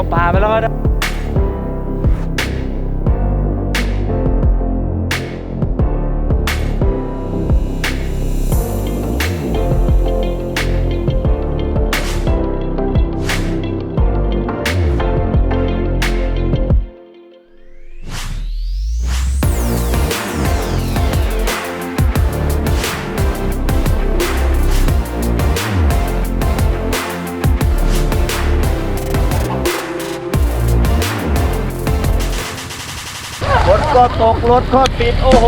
วป่าไปแล้วก็ รถก็ติดโอ้โห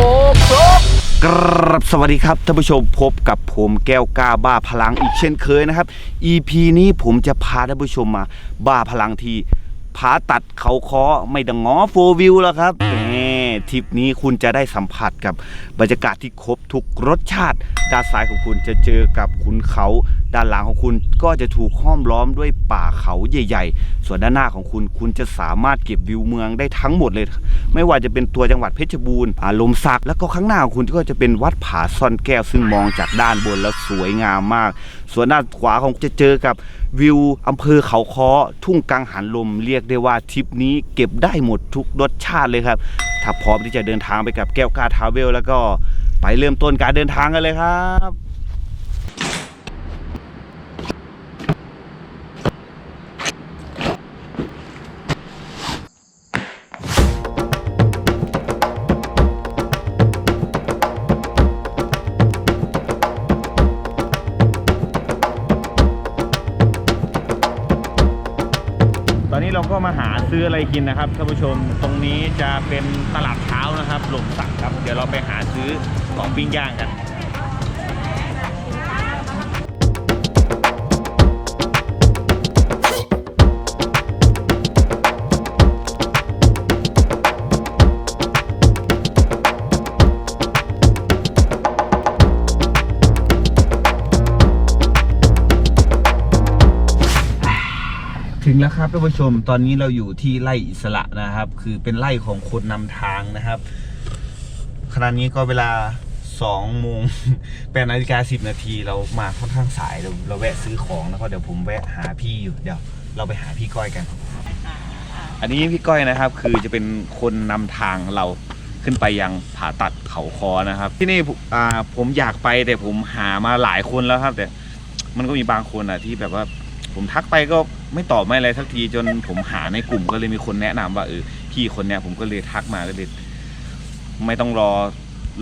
ครบกรับสวัสดีครับท่านผู้ชมพบกับผมแก้วกล้าบ้าพลังอีกเช่นเคยนะครับ EP นี้ผมจะพาท่านผู้ชมมาบ้าพลังที่ผาตัดเขาคอไม่ดังง้อโฟวิวแล้วครับแหมทริปนี้คุณจะได้สัมผัสกับบรรยากาศที่ครบทุกรสชาติ ด้านซ้ายของคุณจะเจอกับขุนเขา ด้านหลังของคุณก็จะถูกห้อมล้อมด้วยป่าเขาใหญ่ ๆ ส่วนด้านหน้าของคุณคุณจะสามารถเก็บวิวเมืองได้ทั้งหมดเลย ไม่ว่าจะเป็นตัวจังหวัดเพชรบูรณ์อาลมสักแล้วก็ข้างหน้าของคุณก็จะเป็นวัดผาซ่อนแก้วซึ่งมองจากด้านบนแล้วสวยงามมาก ส่วนด้านขวาของจะเจอกับวิวอำเภอเขาค้อทุ่งกังหันลมเรียกได้ว่าทริปนี้เก็บได้หมดทุกรสชาติเลยครับ ถ้าพร้อมที่จะเดินทางไปกับแก้วกาทาเวล แล้วก็ไปเริ่มต้นการเดินทางกันเลยครับ เราก็มาหาซื้ออะไรกินนะครับท่านผู้ชมตรงนี้จะเป็นตลาดเช้านะครับหลมสักครับ เดี๋ยวเราไปหาซื้อของปิ้งย่างกัน ครับท่านผู้ชมตอนนี้เราอยู่ที่ไร่อิสระนะครับ คือเป็นไร่ของคนนำทางนะครับขณะนี้ก็เวลา2โมงแปดนาฬิกาสิบนาทีเรามาค่อนข้างสายเราเราแวะซื้อของแล้วก็เดี๋ยวผมแวะหาพี่อยู่เดี๋ยวเราไปหาพี่ก้อยกัน อันนี้พี่ก้อยนะครับ คือจะเป็นคนนำทางเราขึ้นไปยังผาตัดเขาคอนะครับ ที่นี่ผมอยากไปแต่ผมหามาหลายคนแล้วครับ แต่มันก็มีบางคนอะที่แบบว่า ผมทักไปก็ไม่ตอบไม่อะไรสักทีจนผมหาในกลุ่มก็เลยมีคนแนะนำว่าเออพี่คนเนี้ยผมก็เลยทักมาก็เลยไม่ต้องรอ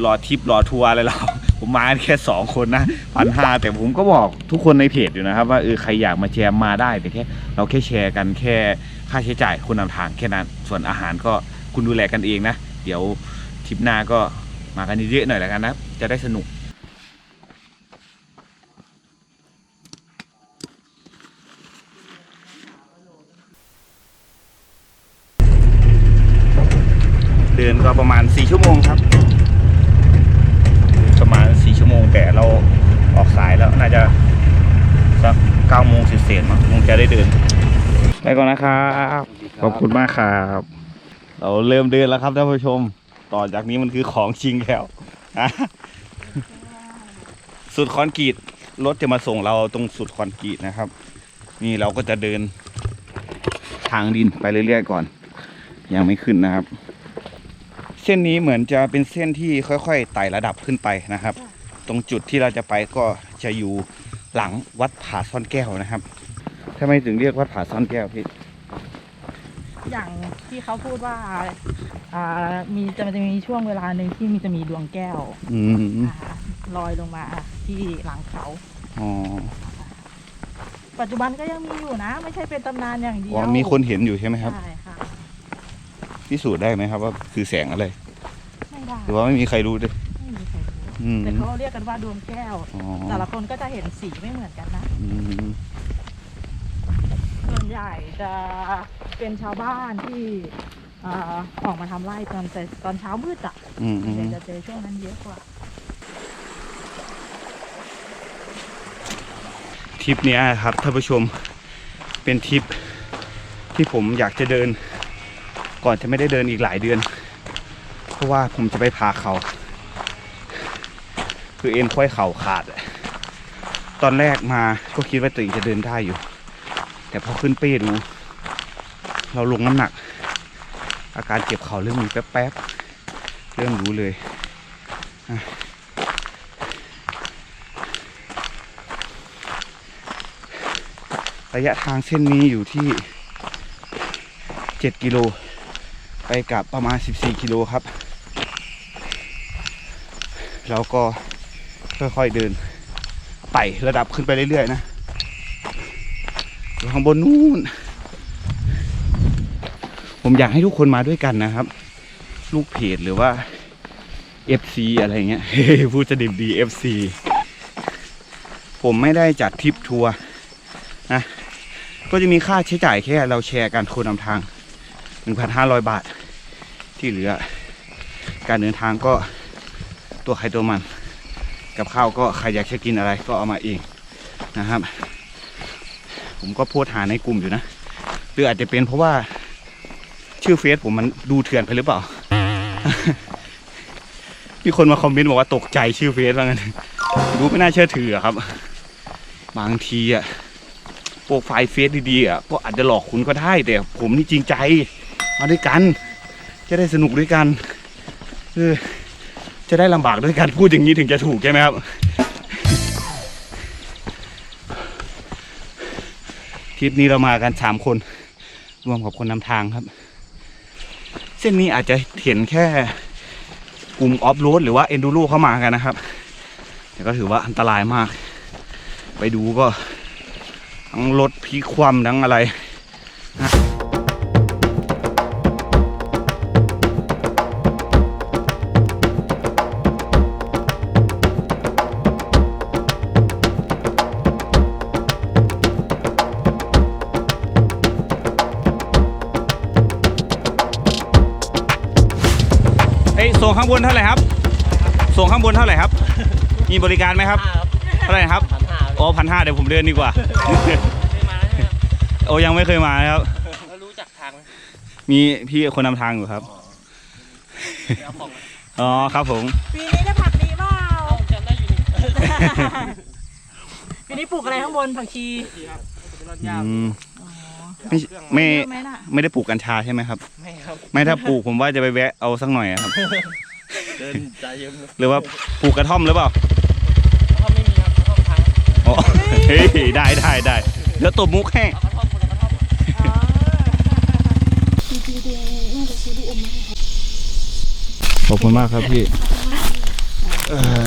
รอทริปรอทัวร์อะไรหรอกผมมาแค่สองคนนะพันห้าแต่ผมก็บอกทุกคนในเพจอยู่นะครับ ว่าเออใครอยากมาแชร์มาได้แต่แค่เราแค่แชร์กันแค่ค่าใช้จ่ายคนนำทางแค่นั้น ส่วนอาหารก็คุณดูแลกันเองนะ เดี๋ยวทริปหน้าก็มากันเยอะๆหน่อยแล้วกันนะ จะได้สนุก เดินก็ประมาณ 4 ชั่วโมงครับ ประมาณ 4 ชั่วโมงแต่เราออกสายแล้วน่าจะสัก9โมงเศษๆมั้งคงจะได้เดิน ไปก่อนนะครับขอบคุณมากครับ เราเริ่มเดินแล้วครับท่านผู้ชม ต่อจากนี้มันคือของจริงแล้วอะสุดคอนกรีตรถจะมาส่งเราตรงสุดคอนกรีตนะครับ นี่เราก็จะเดินทางดินไปเรื่อยๆก่อน ยังไม่ขึ้นนะครับเส้นนี้เหมือนจะเป็นเส้นที่ค่อยๆไต่ระดับขึ้นไปนะครับ ตรงจุดที่เราจะไปก็จะอยู่หลังวัดผาซ่อนแก้วนะครับทำไมถึงเรียกวัดผาซ่อนแก้วพี่ อย่างที่เขาพูดว่าอ่ามีจะมันจะมีช่วงเวลาหนึ่งที่มีจะมีดวงแก้วอืมอ่าลอยลงมาที่หลังเขา อ๋อปัจจุบันก็ยังมีอยู่นะ ไม่ใช่เป็นตำนานอย่างเดียอ๋อวมีคนเห็นอยู่ใช่ไหมครับ ใช่ค่ะพิสูจน์ได้ไหมครับว่าคือแสงอะไร ไม่ได้หรือว่าไม่มีใครรู้ด้วยไม่มีใครรู้อืมแต่เขาเรียกกันว่าดวงแก้ว อ๋อแต่ละคนก็จะเห็นสีไม่เหมือนกันนะ อืมส่วนใหญ่จะเป็นชาวบ้านที่อ่าออกมาทำไร่ตอนแต่ตอนเช้ามืดอะอืมอืเดี๋ยวมจะเจอช่วงนั้นเยอะกว่า ทริปเนี้ยครับท่านผู้ชมเป็นทริปที่ผมอยากจะเดิน ก่อนจะไม่ได้เดินอีกหลายเดือนเพราะว่าผมจะไปพาเขา คือเอ็นค่อยเข่าขาด ตอนแรกมาก็คิดว่าตัวเองจะเดินได้อยู่ แต่พอขึ้นเป้ดู เราลงน้ำหนัก อาการเจ็บเข่าเริ่มมีแป๊บๆ เริ่มรู้เลยระยะทางเส้นนี้อยู่ที่ 7 กิโล ไปกลับประมาณ 14 กิโลครับ เราก็ค่อยๆเดินไต่ระดับขึ้นไปเรื่อยๆนะอยู่ข้างบนนู้น ผมอยากให้ทุกคนมาด้วยกันนะครับ ลูกเพจหรือว่า FC อะไรเงี้ยพูดจะดิบดี FC ผมไม่ได้จัดทริปทัวร์นะก็จะมีค่าใช้จ่ายแค่เราแชร์กันคนนำทาง 1,500 บาทที่เหลือ การเดินทางก็ ตัวใครตัวมัน กับข้าวก็ใครอยากจะกินอะไรก็เอามาเองนะครับ ผมก็โพสหาในกลุ่มอยู่นะ หรืออาจจะเป็นเพราะว่าชื่อเฟซผมมันดูเถื่อนไปหรือเปล่า มีคนมาคอมเมนต์บอกว่าตกใจชื่อเฟซว่างั้นดูไม่น่าเชื่อถือครับ บางทีอะโปรไฟล์เฟซดีๆอะก็อาจจะหลอกคุณก็ได้แต่ผมนี่จริงใจ มาด้วยกัน จะได้สนุกด้วยกัน เออ จะได้ลำบากด้วยกันพูดอย่างนี้ถึงจะถูกใช่ไหมครับ ทริปนี้เรามากันสามคน รวมกับคนนำทางครับ เส้นนี้อาจจะเห็นแค่กลุ่มออฟโรดหรือว่าเอนดูโรเข้ามากันนะครับ แต่ก็ถือว่าอันตรายมาก ไปดูก็ทั้งรถพลิกคว่ำทั้งอะไรนะางบนเท่าไหร่ครับ ส่งข้างบนเท่าไหร่ครับ มีบริการไหมครับเท่าไหร่ครับพันห้าโอ้พันห้าเดี๋ยวผมเดินดีกว่าไม่มาแล้วเนี่ยโอ้ยังไม่เคยมานะครับแล้วรู้จักทางไหมมีพี่คนนำทางอยู่ครับเดี๋ยวเอาของมาอ๋อครับผมปีนี้ได้ผักดีเปล่าเอาจำได้อยู่นี่ปีนี้ปลูกอะไรข้างบนผักชีดีครับเป็นรถอืยาวมไม่ไม่เยอะไหมน่ะไม่ได้ปลูกกัญชาใช่ไหมครับ ไม่ครับ ไม่ถ้าปลูกผมว่าจะไปแวะเอาสักหน่อยอะครับ เดินใจเย็นเลยหรือว่าปลูกกระท่อมหรือเปล่าแล้วก็ไม่มีครับแล้วก็ทางอ๋อเฮ้ยได้ได้ได้เดี๋ยวตบมุกให้เอากระท่อมคนละกระท่อมอ๋อจริงๆน่าจะซื้อลูกอมมาให้เขาขอบคุณมากครับพี่เอ่อ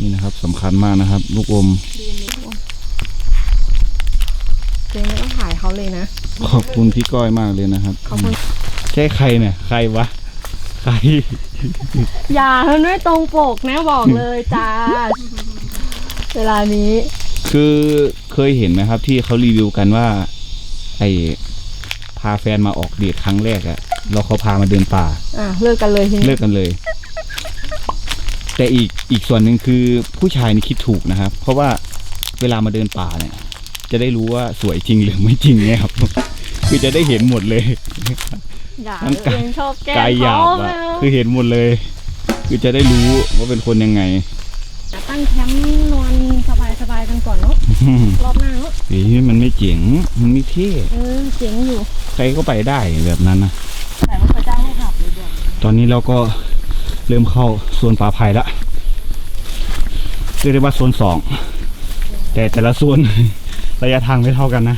นี่นะครับสำคัญมากนะครับ ลูกอมดีอันนี้ลูกอมเจ๊ไม่ต้องถ่ายเขาเลยนะ ขอบคุณพี่ก้อยมากเลยนะครับขอบคุณใช่ใครเนี่ยใครวะ ใคร อย่ามันไม่ตรงปกนะบอกเลยจ้า เวลานี้ คือเคยเห็นไหมครับ ที่เขารีวิวกันว่า ไอพาแฟนมาออกเดทครั้งแรกอะแล้วเขาพามาเดินป่า อะเลิกกันเลยทีเลินี้กกันเลย แต่อีกอีกส่วนหนึ่งคือผู้ชายนี่คิดถูกนะครับ เพราะว่าเวลามาเดินป่าเนี่ย จะได้รู้ว่าสวยจริงหรือไม่จริงเนี่ยครับ คือจะได้เห็นหมดเลย อย่ามันไกลเองชอบแกล้งกายหยาบเขาอะไม่เอาคือเห็นหมดเลย คือจะได้รู้ว่าเป็นคนยังไงตั้งแคมป์นอนสบายๆกันก่อนเนาะรอบหน้าเนาะเฮ้ยมันไม่เจ๋งมันไม่เท่เออเจ๋งอยู่ ใครก็ไปได้แบบนั้นนะแต่ว่าเขาจ้างให้ขับเลยเดี๋ยวตอนนี้เราก็เริ่มเข้าโซนป่าไผ่ละเรียกได้ว่าโซนสองแต่แต่ละโซนระยะทางไม่เท่ากันนะ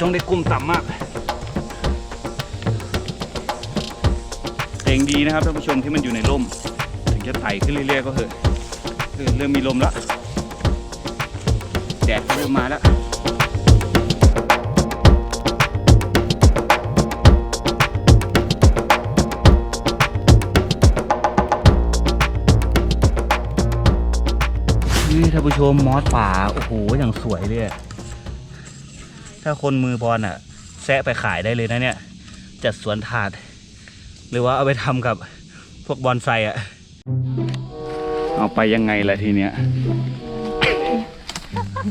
ต้องได้กลุ่มต่ำมากเองดีนะครับท่านผู้ชมที่มันอยู่ในร่ม ถึงจะไต่ขึ้นเรื่อยๆก็เถอะเริ่มมีลมแล้วแดดเริ่มมาแล้วนี่ท่านผู้ชมมอสป่าโอ้โหอย่างสวยเลย ถ้าคนมือบอลอะแซะไปขายได้เลยนะเนี่ย จัดสวนถาด หรือว่าเอาไปทำกับพวกบอนไซอะ เอาไปยังไงล่ะทีเนี้ย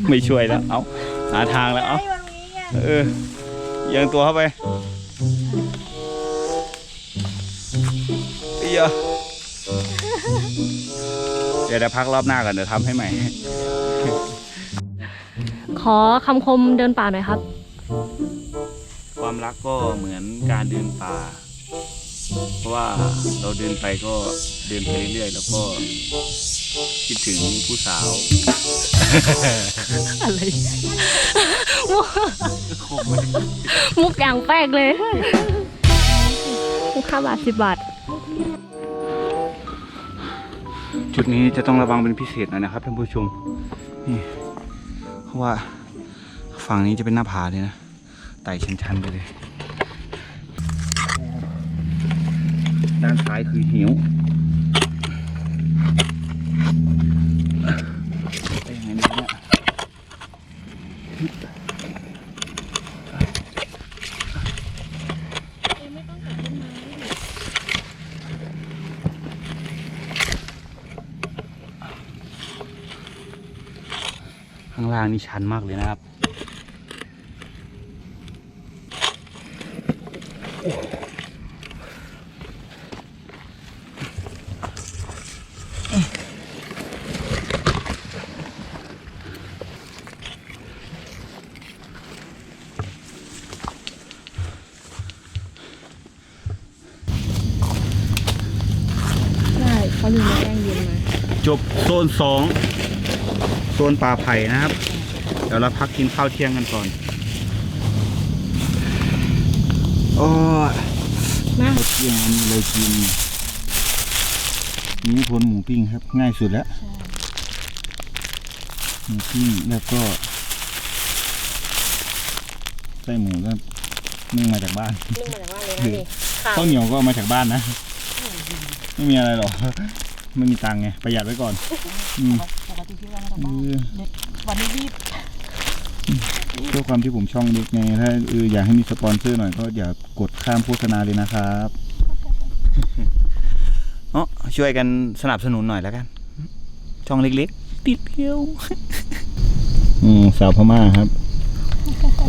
ไม่ช่วยแล้วเอาหาทางแล้วเอาไอ้วันนี้ไงเออยังตัวเข้าไปยอะเดี๋ยวเดี๋ยวพักรอบหน้าก่อนเดี๋ยวทำให้ใหม่ ขอคำคมเดินป่าหน่อยครับ ความรักก็เหมือนการเดินป่า เพราะว่าเราเดินไปก็เดินไปเรื่อยๆแล้วก็คิดถึงผู้สาว อะไรมุกมุกอย่างแปลกเลยมุกห้าบาทสิบบาท จุดนี้จะต้องระวังเป็นพิเศษหน่อยนะครับท่านผู้ชมนี่ เพราะว่าฝั่งนี้จะเป็นหน้าผาเลยนะไต่ชันๆไปเลย ด้านซ้ายคือหิวไปยังไงดีเนี่ยข้าง ล่างนี่ชันมากเลยนะครับใช่เขามีแป้งเย็นมา จบโซนสองโซนป่าไผ่นะครับ เดี๋ยวเราพักกินข้าวเที่ยงกันก่อนโอ้ยมาข้าวเที่ยงอันนี้เลยกินนี้พลหมูปิ้งครับ ง่ายสุดแล้วหมูปิ้งแล้วก็ไส้หมูก็นึ่งมาจากบ้านนึ่งมาจากบ้านเลยนะนี่ค่ะข้าวเหนียวก็เอามาจากบ้านนะ ไม่มีอะไรหรอก ไม่มีตังค์ไงประหยัดไว้ก่อน อืม ปกติที่ว่าไม่ต้องเอบ้านอวันนี้รีบเพื่อความที่ผมช่องเล็กไงถ้าเอออยากให้มีสปอนเซอร์หน่อยก็อย่ากดข้ามโฆษณาเลยนะครับเนาะช่วยกันสนับสนุนหน่อยแล้วกัน ช่องเล็กๆ ติดเดียว อืมสาวพม่าครับ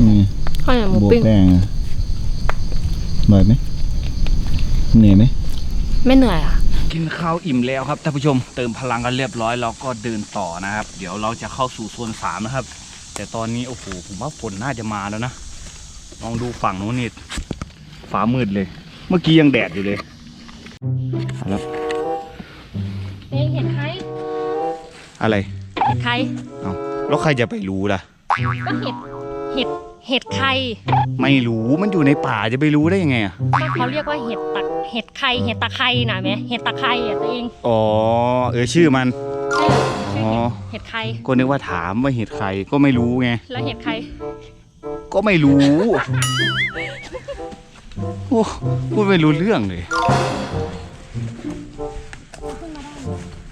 อืมข้าวเหนียวหมูบวกปิ้งแป้งอะเหนื่อยไหมเหนื่อยไหมไม่เหนื่อยอะ กินข้าวอิ่มแล้วครับท่านผู้ชมเติมพลังกันเรียบร้อยแล้วก็เดินต่อนะครับ เดี๋ยวเราจะเข้าสู่โซนสามนะครับ แต่ตอนนี้โอ้โหผมว่าฝนน่าจะมาแล้วนะลองดูฝั่งนู้นนี่ฟ้ามืดเลย เมื่อกี้ยังแดดอยู่เลยเอาละเองเห็ดใครอะไรเห็ดใครเอาแล้วใครจะไปรู้ล่ะก็เห็ดเห็ด เห็ดใครไม่รู้มันอยู่ในป่าจะไปรู้ได้ยังไงอะก็เขาเรียกว่าเห็ดตักเห็ดใครเห็ดตะไคร่น่ะแม่เห็ดตะไคร่อะตัวเองอ๋อเออชื่อมัน ชื่ออ๋อ เห็ดใครก็นึกว่าถามว่าเห็ดใครก็ไม่รู้ไง แล้วเห็ดใครก็ไม่รู้ โอ้พูดไม่รู้เรื่องเลย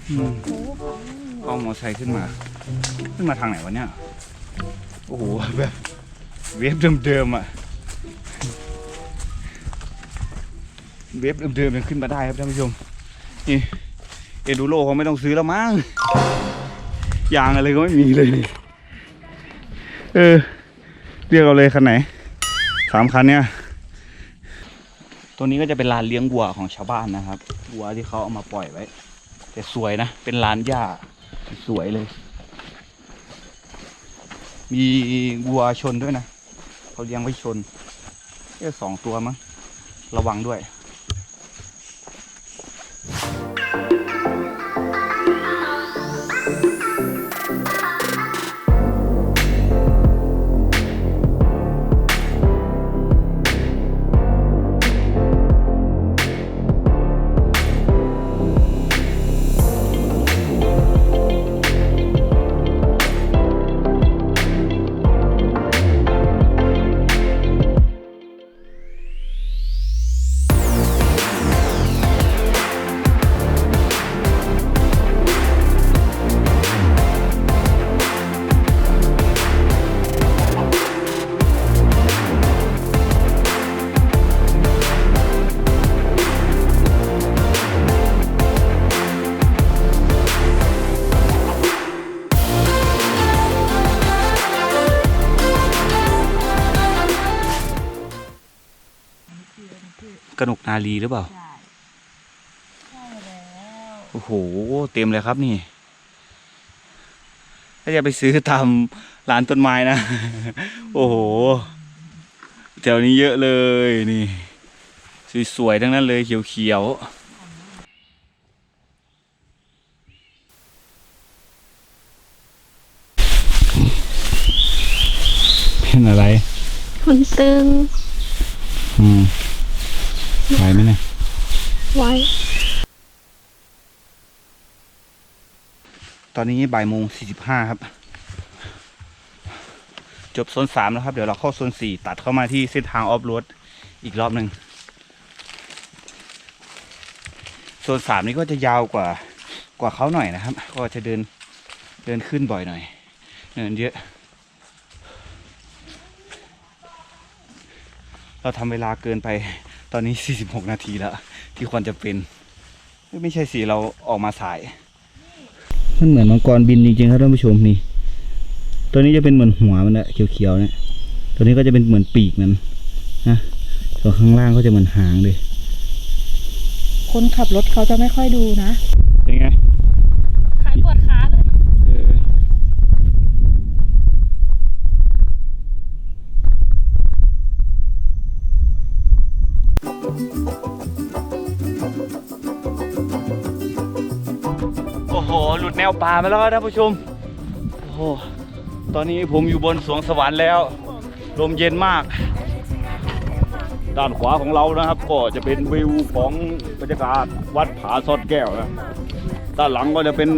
อืมเอามอไซค์ขึ้นมา ขึ้นมาทางไหนวะเนี่ย โอ้โหแบบ เวฟเดิมๆอะ เวฟเดิมๆยังขึ้นมาได้ครับท่านผู้ชม นี่เอดูโรเขาไม่ต้องซื้อแล้วมั้งยางอะไรก็ไม่มีเลยนี่เออ เรียกเอาเลยคันไหนสามคันเนี่ยตัวนี้ก็จะเป็นลานเลี้ยงวัวของชาวบ้านนะครับวัวที่เขาเอามาปล่อยไว้ แต่สวยนะ เป็นลานหญ้าสวยเลย มีวัวชนด้วยนะ เขาเลี้ยงไว้ชนแค่สองตัวมั้งระวังด้วย ลีหรือเปล่า ใช่โอ้โห เต็มเลยครับนี่ ถ้าจะไปซื้อตามร้านต้นไม้นะ โอ้โห แถวนี้เยอะเลยนี่ สวยๆทั้งนั้นเลยเขียวๆเป็นอะไรมันตึงอืม ไหวไหมเนี่ยไว้ตอนนี้บ่ายโมงสี่สิบห้าครับ จบโซนสามแล้วครับ เดี๋ยวเราเข้าโซนสี่ตัดเข้ามาที่เส้นทางออฟโรดอีกรอบหนึ่งโซนสามนี้ก็จะยาวกว่ากว่าเขาหน่อยนะครับ ก็จะเดินเดินขึ้นบ่อยหน่อยเดินเยอะ เราทำเวลาเกินไป ตอนนี้ 46 นาทีแล้ว ที่ควรจะเป็น ไม่ใช่สิเราออกมาสาย มันเหมือนมังกรบินจริงๆครับท่านผู้ชมนี่ ตัวนี้จะเป็นเหมือนหัวมันนะเขียวๆเนี่ย ตัวนี้ก็จะเป็นเหมือนปีกมันนะส่วนข้างล่างก็จะเหมือนหางเลย คนขับรถเขาจะไม่ค่อยดูนะ วป่ามาแล้วครับท่านผู้ชม โอ้โห ตอนนี้ผมอยู่บนสวงสวรรค์แล้ว ลมเย็นมาก ด้านขวาของเรานะครับ ก็จะเป็นวิวของบรรยากาศวัดผาซ่อนแก้วนะ ด้านหลังก็จะเป็น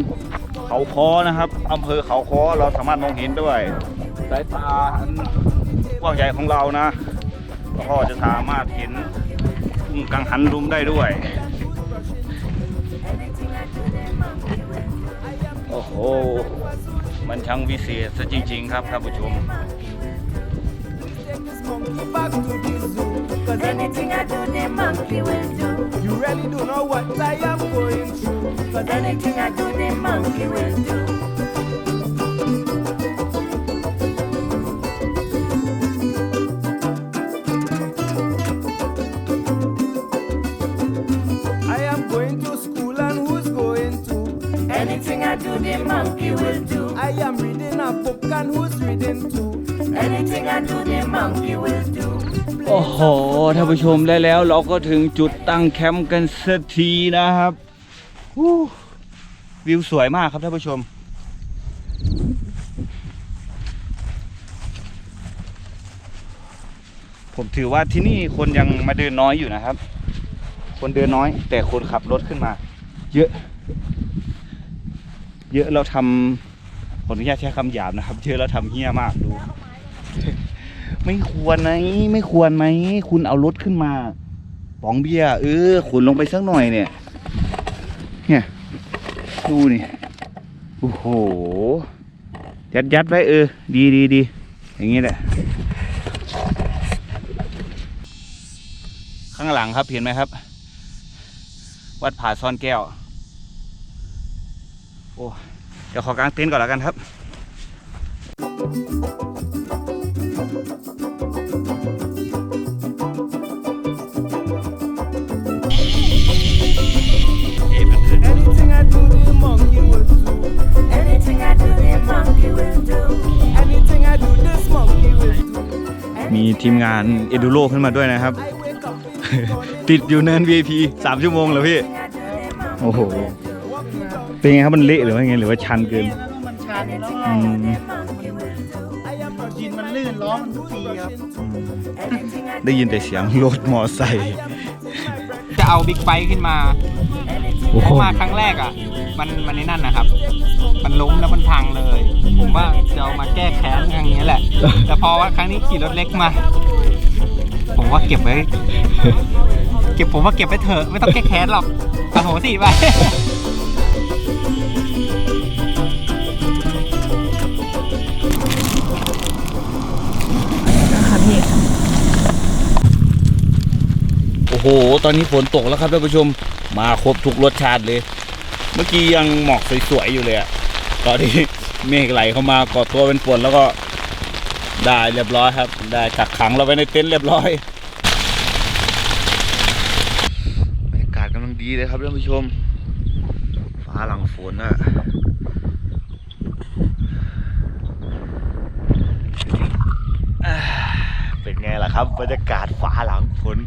เขาคอนะครับอำเภอเขาคอเราสามารถมองเห็นด้วยสายตาอันกว้างใหญ่ของเรานะแล้วก็จะสามารถเห็นทุ่งกังหันลุมได้ด้วย โอ้โห มันช่างวิเศษซะจริง ๆ ครับท่านผู้ชม back to the zoo. Cause anything I do, the monkey will do. You really do know what I am going through. Cause anything I do, the monkey will ท่านผู้ชมได้แล้วเราก็ถึงจุดตั้งแคมป์กันสักทีนะครับวิวสวยมากครับท่านผู้ชม ผมถือว่าที่นี่คนยังมาเดินน้อยอยู่นะครับ คนเดินน้อย แต่คนขับรถขึ้นมา เยอะ เยอะเราทำขออนุญาตใช้คำหยาบนะครับ เยอะเราทำเฮี้ยมากดู ไม่ควรไหมไม่ควรไหมคุณเอารถขึ้นมาป๋องเบียเออขุนลงไปสักหน่อยเนี่ย เนี่ยดูนี่โอ้โหยัดยัดไว้เออ ดีดีดีอย่างนี้แหละ ข้างหลังครับเห็นไหมครับ วัดผาซ่อนแก้ว โอ้เดี๋ยวขอกางเต็นท์ก่อนแล้วกันครับ มีทีมงานเอดูโ o ขึ้นมาด้วยนะครับ I wake up in the morning, ติดอยู่เนิน VIP สามชั่วโมงเหรอพี่ I do, the monkey โอ้โห walking down. เป็นไงครับมันเละหรือว่าไงหรือว่าชันเกินมันชันแล้วก็อืม monkey will do. I am ดินมันลื่นล้อมันทุกทีครับ Anything I ได้ยินแต่เสียงรถมอไซค์จะเอาบิ๊กไบค์ขึ้นมาโอ้เพโหราะมาครั้งแรกอะ มันมันในนั่นนะครับ มันล้มแล้วมันพังเลย ผมว่าจะเอามาแก้แค้นครั้งนี้แหละ แต่พอว่าครั้งนี้ขี่รถเล็กมา ผมว่าเก็บไว้ เก็บผมว่าเก็บไว้เถอะไม่ต้องแก้แค้นหรอกโอ้โหสิไปโอ้โห ตอนนี้ฝนตกแล้วครับท่านผู้ชม มาครบทุกรสชาติเลย เมื่อกี้ยังหมอกสวยๆอยู่เลยอะตอนนี้เมฆไหลเข้ามาก่อตัวเป็นฝนแล้วก็ได้เรียบร้อยครับ ได้กักขังเราไว้ในเต็นท์เรียบร้อยบรรยากาศกำลังดีเลยครับท่านผู้ชม ฟ้าหลังฝนอะอ่าเป็นไงล่ะครับบรรยากาศฟ้าหลังฝน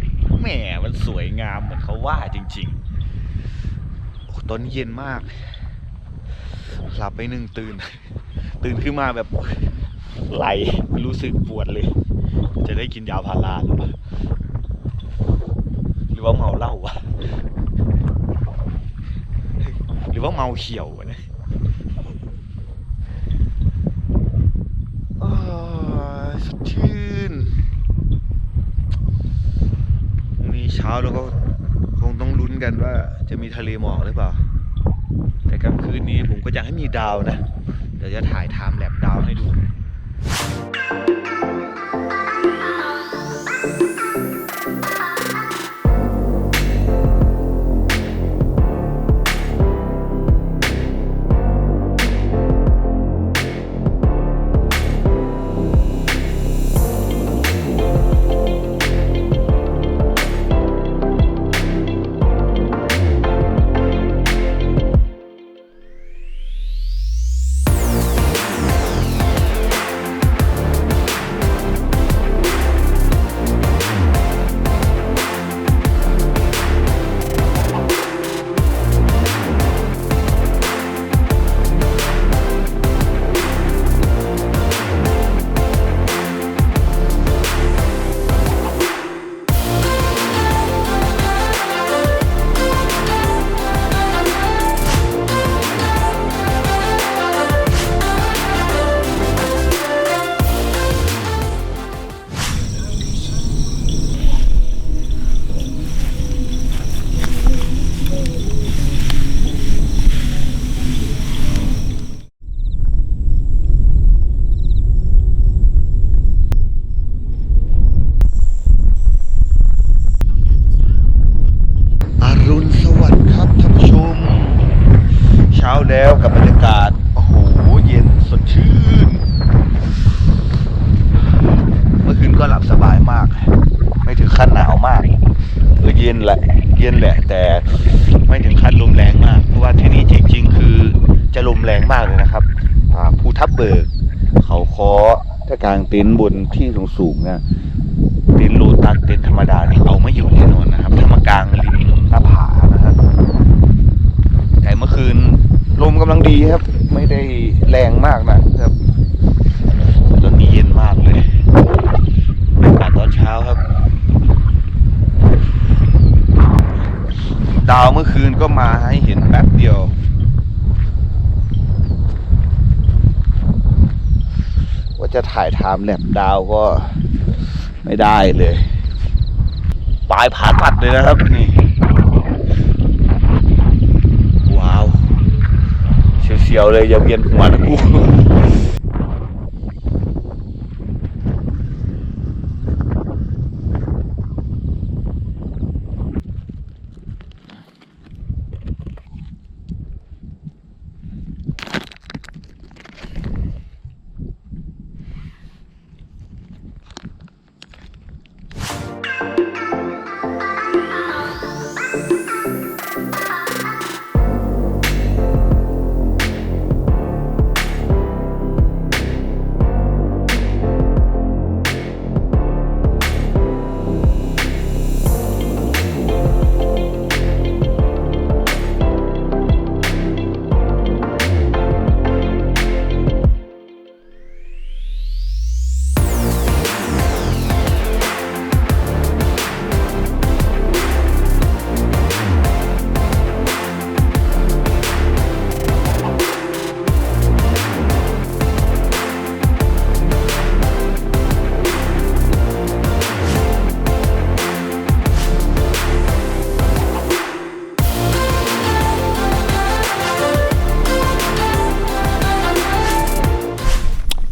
แหมมันสวยงามเหมือนเขาว่าจริง ๆ ตอนนี้เย็นมาก หลับไปหนึ่งตื่น ตื่นขึ้นมาแบบไหลรู้สึกปวดเลย จะได้กินยาพาราหรือเปล่าหรือว่าเมาเหล้าวะหรือว่าเมาเขียววะเนี่ยสดชื่นพรุ่งนี้เช้าเราก็ กันว่าจะมีทะเลหมอกหรือเปล่า แต่กลางคืนนี้ผมก็อยากให้มีดาวนะ เดี๋ยวจะถ่ายไทม์แลปดาวให้ดู ต็นท์บนที่สูงๆเนี่ยเต็นท์โลตัสเต็นท์ธรรมดานี่เอาไม่อยู่แน่นอนนะครับ ถ้ามากลางริมหน้าผานะครับแต่เมื่อคืนลมกำลังดีครับ ไม่ได้แรงมากนะครับแต่ตอนนี้เย็นมากเลยบรรยากาศตอนเช้าครับ ดาวเมื่อคืนก็มาให้เห็นแป๊บเดียว ว่า จะถ่ายไทม์แลปดาวก็ไม่ได้เลย ปลายผาตัดเลยนะครับนี่ว้าวเสียวๆเลยอย่าเวียนหัวนะกู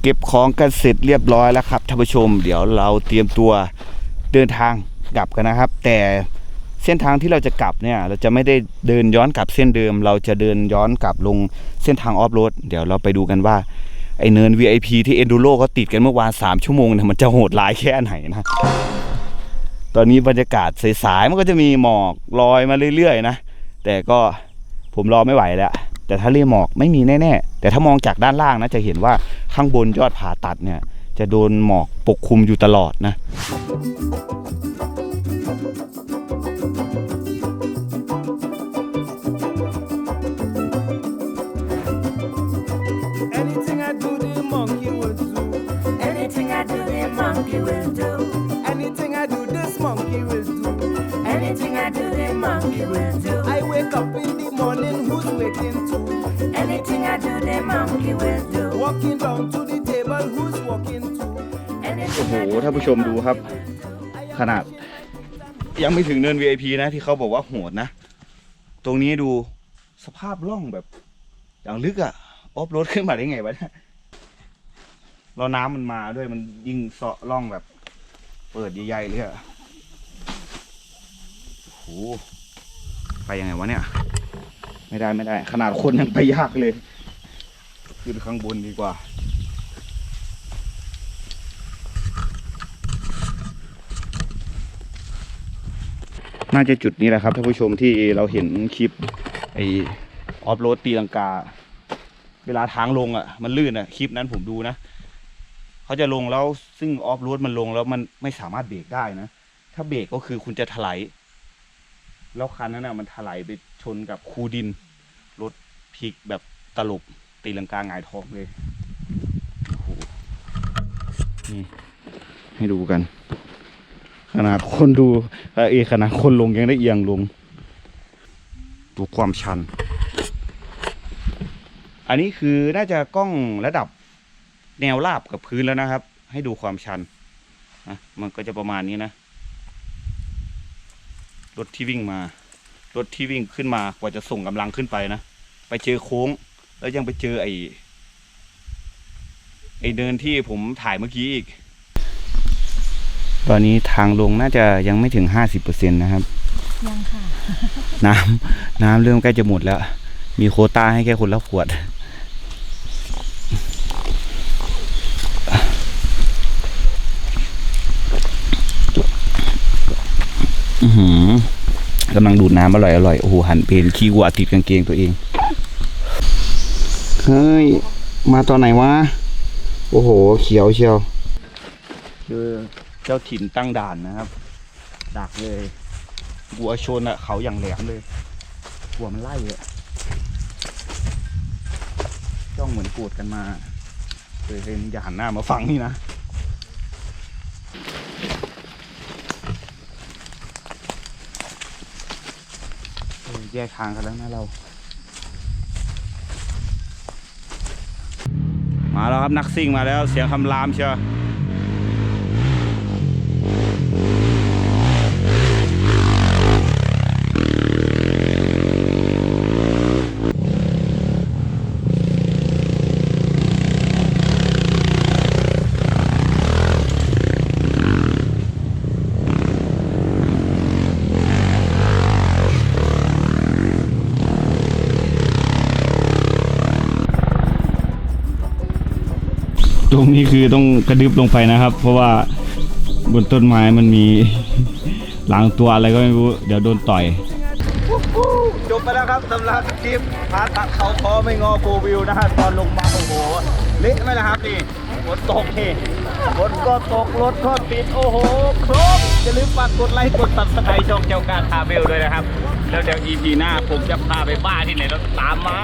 เก็บของกันเสร็จเรียบร้อยแล้วครับท่านผู้ชม เดี๋ยวเราเตรียมตัวเดินทางกลับกันนะครับ แต่เส้นทางที่เราจะกลับเนี่ย เราจะไม่ได้เดินย้อนกลับเส้นเดิม เราจะเดินย้อนกลับลงเส้นทางออฟโรดเดี๋ยวเราไปดูกันว่าไอเนิน VIP ที่ Enduro เขาติดกันเมื่อวาน 3 ชั่วโมงเนี่ยมันจะโหดร้ายแค่ไหนนะ ตอนนี้บรรยากาศสายๆมันก็จะมีหมอกลอยมาเรื่อยๆนะ แต่ก็ผมรอไม่ไหวแล้ว แต่ทะเลหมอกไม่มีแน่ๆแต่ถ้ามองจากด้านล่างนะจะเห็นว่าข้างบนยอดผาตัดเนี่ยจะโดนหมอกปกคลุมอยู่ตลอดนะ Anything I do, the monkey will do. Anything I do, the monkey will do. Anything I do, this monkey will do. Anything I do, the monkey will do. Waking too? Anything I do, the monkey will do. Walking down to the table, who's walking too? โอ้ Anything โห I do, ท่านผู้ชมดูครับ ขนาด ยังไม่ถึงเนิน VIP นะ ที่เขาบอกว่าโหดนะ ตรงนี้ดูสภาพร่องแบบ อย่างลึกอะออฟโรดขึ้นมาได้ไงวะเนี่ยแล้วน้ำมันมาด้วยมันยิ่งเสาะร่องแบบ เปิดใหญ่ๆเลยอะโอ้โหไปยังไงวะเนี่ย ไม่ได้ไม่ได้ ขนาดคนยังไปยากเลย ขึ้นข้างบนดีกว่า น่าจะจุดนี้แหละครับท่านผู้ชมที่เราเห็นคลิปไอออฟโรดตีลังกา เวลาทางลงอะ มันลื่นอะคลิปนั้นผมดูนะเขาจะลงแล้วซึ่งออฟโรดมันลงแล้วมันไม่สามารถเบรกได้นะ ถ้าเบรกก็คือคุณจะถลายแล้วคันนั้นอะมันถลายไป ชนกับคูดิน รถพลิกแบบตลบตีลังกาหงายท้องเลยโหนี่ให้ดูกัน ขนาดคนดูเออขนาดคนลงยังได้เอียงลง ดูความชัน อันนี้คือน่าจะกล้องระดับแนวราบกับพื้นแล้วนะครับ ให้ดูความชันนะมันก็จะประมาณนี้นะ รถที่วิ่งมา รถที่วิ่งขึ้นมากว่าจะส่งกำลังขึ้นไปนะ ไปเจอโค้ง แล้วยังไปเจอไอ้ไอ้เดินที่ผมถ่ายเมื่อกี้อีก ตอนนี้ทางลงน่าจะยังไม่ถึงห้าสิบเปอร์เซ็นต์นะครับ ยังค่ะ น้ำน้ำเริ่มใกล้จะหมดแล้ว มีโควต้าให้แค่คนละขวด อื้อหือ กำลังดูดน้ำอร่อยอร่อยโอ้โหหันเพนขี้วัวติดกางเกงตัวเองเฮ้ยมาตอนไหนวะโอ้โห เขียวเชียวคือเจ้าถิ่นตั้งด่านนะครับ ดักเลยวัวชนอะเขาอย่างแหลมเลยวัวมันไล่อะจ้องเหมือนโกรธกันมาเคยเห็นอย่าหันหน้ามาฟังนี่นะ เออ แยกทางกันแล้วนะเรา มาแล้วครับนักซิ่งมาแล้วเสียงคำรามเชียว นี้คือต้องกระดึบลงไปนะครับ เพราะว่าบนต้นไม้มันมีหลังตัวอะไรก็ไม่รู้ เดี๋ยวโดนต่อยจบไปแล้วครับสำหรับคลิปพาตัดเขาคอไม่งอโฟวิวนะฮะตอนลงมาโอ้โหเละไหมล่ะครับนี่ฝนตกนี่ฝนก็ตกรถก็ติดโอ้โหครบอย่าลืมฝากกดไลค์กดซับสไครต์ช่องเจ้าการทาเวลด้วยนะครับ แล้วเดี๋ยว EP หน้าผมจะพาไปบ้าที่ไหนแล้วตามมา